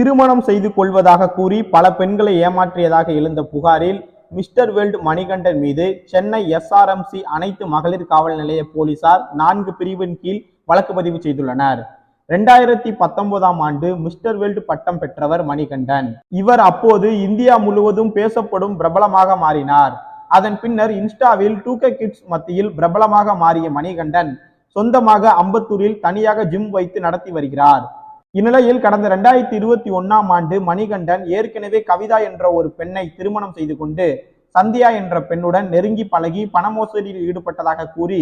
திருமணம் செய்து கொள்வதாக கூறி பல பெண்களை ஏமாற்றியதாக எழுந்த புகாரில் மிஸ்டர் வேல்டு மணிகண்டன் மீது சென்னை எஸ்ஆர்எம்சி அனைத்து மகளிர் காவல் நிலைய போலீசார் நான்கு பிரிவின் கீழ் வழக்கு பதிவு செய்துள்ளனர். ரெண்டாயிரத்தி பத்தொன்பதாம் ஆண்டு மிஸ்டர் வேல்டு பட்டம் பெற்றவர் மணிகண்டன். இவர் அப்போது இந்தியா முழுவதும் பேசப்படும் பிரபலமாக மாறினார். அதன் பின்னர் இன்ஸ்டாவில் டூகே கிட்ஸ் மத்தியில் பிரபலமாக மாறிய மணிகண்டன் சொந்தமாக அம்பத்தூரில் தனியாக ஜிம் வைத்து நடத்தி வருகிறார். இந்நிலையில் கடந்த இரண்டாயிரத்தி இருபத்தி ஒன்னாம் ஆண்டு மணிகண்டன் ஏற்கனவே கவிதா என்ற ஒரு பெண்ணை திருமணம் செய்து கொண்டு சந்தியா என்ற பெண்ணுடன் நெருங்கி பழகி பண மோசடியில் ஈடுபட்டதாக கூறி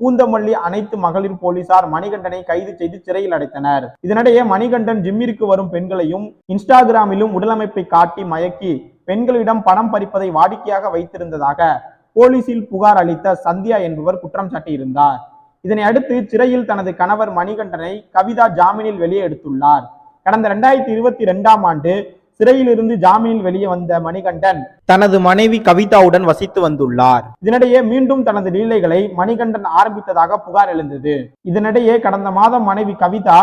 பூந்தமல்லி அனைத்து மகளிர் போலீசார் மணிகண்டனை கைது செய்து சிறையில் அடைத்தனர். இதனிடையே மணிகண்டன் ஜிம்மிற்கு வரும் பெண்களையும் இன்ஸ்டாகிராமிலும் உடலமைப்பை காட்டி மயக்கி பெண்களிடம் பணம் பறிப்பதை வாடிக்கையாக வைத்திருந்ததாக போலீசில் புகார் அளித்த சந்தியா என்பவர் குற்றம் சாட்டியிருந்தார். இதனை அடுத்து சிறையில் தனது கணவர் மணிகண்டனை கவிதா ஜாமீனில் வெளியே எடுத்துள்ளார். கடந்த இரண்டாயிரத்தி இருபத்தி ரெண்டாம் ஆண்டு சிறையிலிருந்து ஜாமீனில் வெளியே வந்த மணிகண்டன் தனது மனைவி கவிதாவுடன் வசித்து வந்துள்ளார். இதனிடையே மீண்டும் தனது லீலைகளை மணிகண்டன் ஆரம்பித்ததாக புகார் எழுந்தது. இதனிடையே கடந்த மாதம் மனைவி கவிதா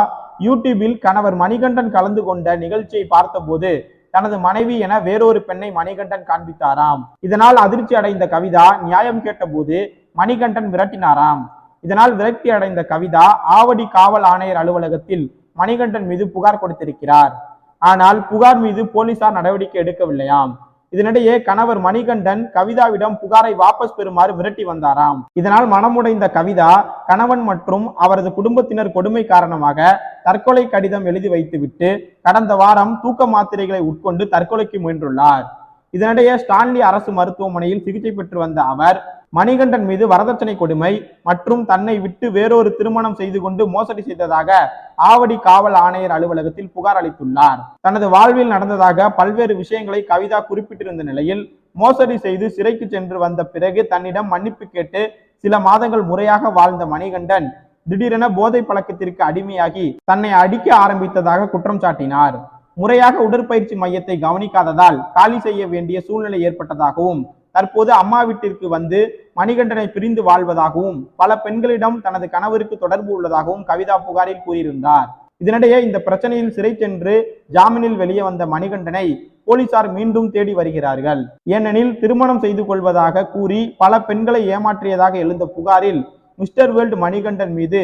யூடியூபில் கணவர் மணிகண்டன் கலந்து கொண்ட நிகழ்ச்சியை பார்த்தபோது தனது மனைவி என வேறொரு பெண்ணை மணிகண்டன் காண்பித்தாராம். இதனால் அதிர்ச்சி அடைந்த கவிதா நியாயம் கேட்டபோது மணிகண்டன் விரட்டினாராம். இதனால் விரக்தி அடைந்த கவிதா ஆவடி காவல் ஆணையர் அலுவலகத்தில் மணிகண்டன் மீது புகார் கொடுத்திருக்கிறார். ஆனால் புகார் மீது போலீசார் நடவடிக்கை எடுக்கவில்லையாம். இதனிடையே கணவர் மணிகண்டன் கவிதாவிடம் புகாரை வாபஸ் பெறுமாறு விரட்டி வந்தாராம். இதனால் மனமுடைந்த கவிதா கணவன் மற்றும் அவரது குடும்பத்தினர் கொடுமை காரணமாக தற்கொலை கடிதம் எழுதி வைத்துவிட்டு கடந்த வாரம் தூக்க மாத்திரைகளை உட்கொண்டு தற்கொலைக்கு முயன்றுள்ளார். இதனிடையே ஸ்டான்லி அரசு மருத்துவமனையில் சிகிச்சை பெற்று வந்த அவர் மணிகண்டன் மீது வரதட்சணை கொடுமை மற்றும் தன்னை விட்டு வேறொரு திருமணம் செய்து கொண்டு மோசடி செய்ததாக ஆவடி காவல் ஆணையர் அலுவலகத்தில் புகார் அளித்துள்ளார். தனது வாழ்வில் நடந்ததாக பல்வேறு விஷயங்களை கவிதா குறிப்பிட்டிருந்த நிலையில் மோசடி செய்து சிறைக்கு சென்று வந்த பிறகு தன்னிடம் மன்னிப்பு கேட்டு சில மாதங்கள் முறையாக வாழ்ந்த மணிகண்டன் திடீரென போதை பழக்கத்திற்கு அடிமையாகி தன்னை அடிக்க ஆரம்பித்ததாக குற்றம் சாட்டினார். முறையாக உடற்பயிற்சி மையத்தை கவனிக்காததால் காலி செய்ய வேண்டிய சூழ்நிலை ஏற்பட்டதாகவும் தற்போது அம்மா வீட்டிற்கு வந்து மணிகண்டனை பிரிந்து வாழ்வதாகவும் பல பெண்களிடம் தனது கணவருக்கு தொடர்பு உள்ளதாகவும் கவிதா புகாரில் கூறியிருந்தார். இதனிடையே இந்த பிரச்சனையில் சிறை சென்று ஜாமீனில் வெளியே வந்த மணிகண்டனை போலீசார் மீண்டும் தேடி வருகிறார்கள். ஏனெனில் திருமணம் செய்து கொள்வதாக கூறி பல பெண்களை ஏமாற்றியதாக எழுந்த புகாரில் மிஸ்டர் வேல்ட் மணிகண்டன் மீது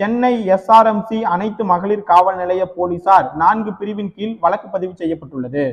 சென்னை எஸ்ஆர்எம்சி அனைத்து மகளிர் காவல் நிலைய போலீசார் நான்கு பிரிவின் கீழ் வழக்கு பதிவு செய்யப்பட்டுள்ளது.